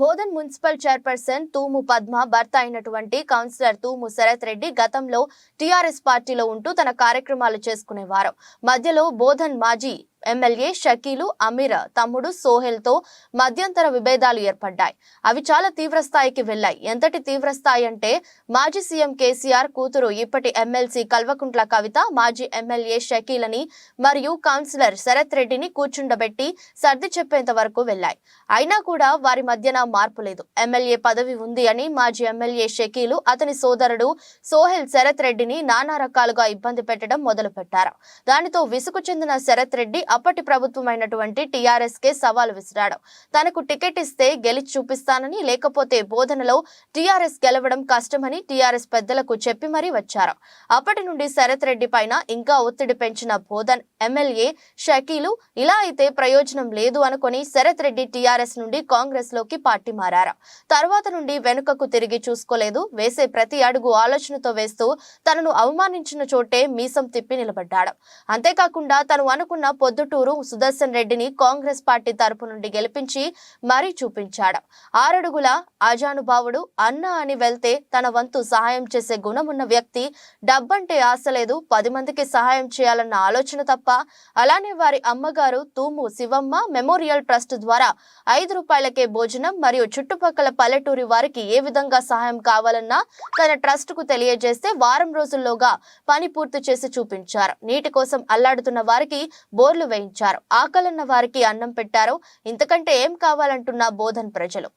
Bodhan municipal chairperson Thumu Padma భర్త అయినటువంటి councillor తూము శరత్ రెడ్డి గతంలో టీఆర్ఎస్ పార్టీలో ఉంటూ తన కార్యక్రమాలు చేసుకునేవారు. మధ్యలో బోధన్ మాజీ ఎమ్మెల్యే షకీలు అమీర్ తమ్ముడు సోహెల్తో మధ్యంతర విభేదాలు ఏర్పడ్డాయి. అవి చాలా తీవ్రస్థాయికి వెళ్ళాయి ఎంతటి తీవ్రస్థాయి అంటే మాజీ సీఎం కేసీఆర్ కూతురు ఇప్పటి ఎమ్మెల్సీ కల్వకుంట్ల కవిత మాజీ ఎమ్మెల్యే షకీల్ అని మరియు కౌన్సిలర్ శరత్ రెడ్డిని కూర్చుండబెట్టి సర్ది చెప్పేంత వరకు వెళ్ళాయి అయినా కూడా వారి మధ్యన మార్పు లేదు. ఎమ్మెల్యే పదవి ఉంది అని మాజీ ఎమ్మెల్యే షకీలు అతని సోదరుడు సోహెల్ శరత్ రెడ్డిని నానా రకాలుగా ఇబ్బంది పెట్టడం మొదలు పెట్టారు దానితో విసుగు చెందిన శరత్ రెడ్డి అప్పటి ప్రభుత్వమైనటువంటి టీఆర్ఎస్ కే సవాల్ విసిరాడు. తనకు టికెట్ ఇస్తే గెలిచి చూపిస్తానని లేకపోతే బోధనలో టీఆర్ఎస్ గెలవడం కష్టమని టీఆర్ఎస్ పెద్దలకు చెప్పి మరీ వచ్చారు. అప్పటి నుండి శరత్ రెడ్డి పైన ఇంకా ఒత్తిడి పెంచిన బోధన్ ఎమ్మెల్యే షకీలు ఇలా అయితే ప్రయోజనం లేదు అనుకొని శరత్ రెడ్డి టీఆర్ఎస్ నుండి కాంగ్రెస్లోకి పార్టీ మారారు. తర్వాత నుండి వెనుకకు తిరిగి చూసుకోలేదు. వేసే ప్రతి అడుగు ఆలోచనతో వేస్తూ తనను అవమానించిన చోటే మీసం తిప్పి నిలబడ్డాడు. అంతేకాకుండా తను అనుకున్న పొద్దుటూరు సుదర్శన్ రెడ్డిని కాంగ్రెస్ పార్టీ తరపు నుండి గెలిపించి మరీ చూపించాడు. ఆరడుగుల అజానుభావుడు అన్న అని వెళ్తే తన వంతు సహాయం చేసే గుణమున్న వ్యక్తి డబ్బంటే ఆశ లేదు పది మందికి సహాయం చేయాలన్న ఆలోచన తప్ప అలానే వారి అమ్మగారు తూము శివమ్మ మెమోరియల్ ట్రస్ట్ ద్వారా ఐదు రూపాయలకే భోజనం మరియు చుట్టుపక్కల పల్లెటూరి వారికి ఏ విధంగా సహాయం కావాలన్నా తన ట్రస్ట్కు తెలియజేస్తే వారం రోజుల్లోగా పని పూర్తి చేసి చూపించారు. నీటి కోసం అల్లాడుతున్న వారికి బోర్లు వేయించారు ఆకలన్న వారికి అన్నం పెట్టారు. ఇంతకంటే ఏం కావాలంటున్న బోధన్ ప్రజలు?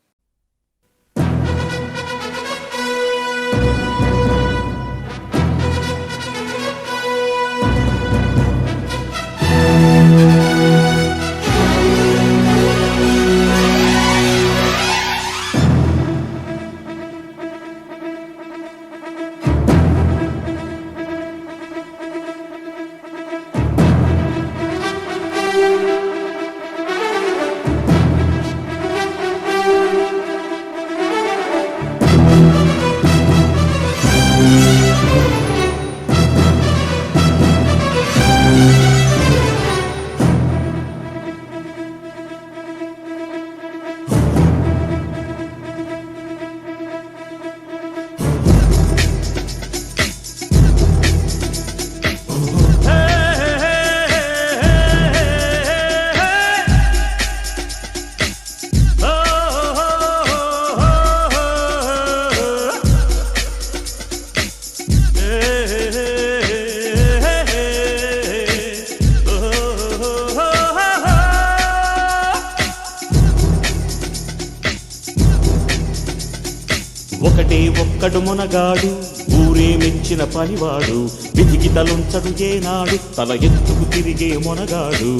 ఒకటే ఒక్కడు మునగాడు ఊరే మెచ్చిన పనివాడు వెతికి తలుంచడు ఏనాడు తల ఎత్తుకు తిరిగే మునగాడు.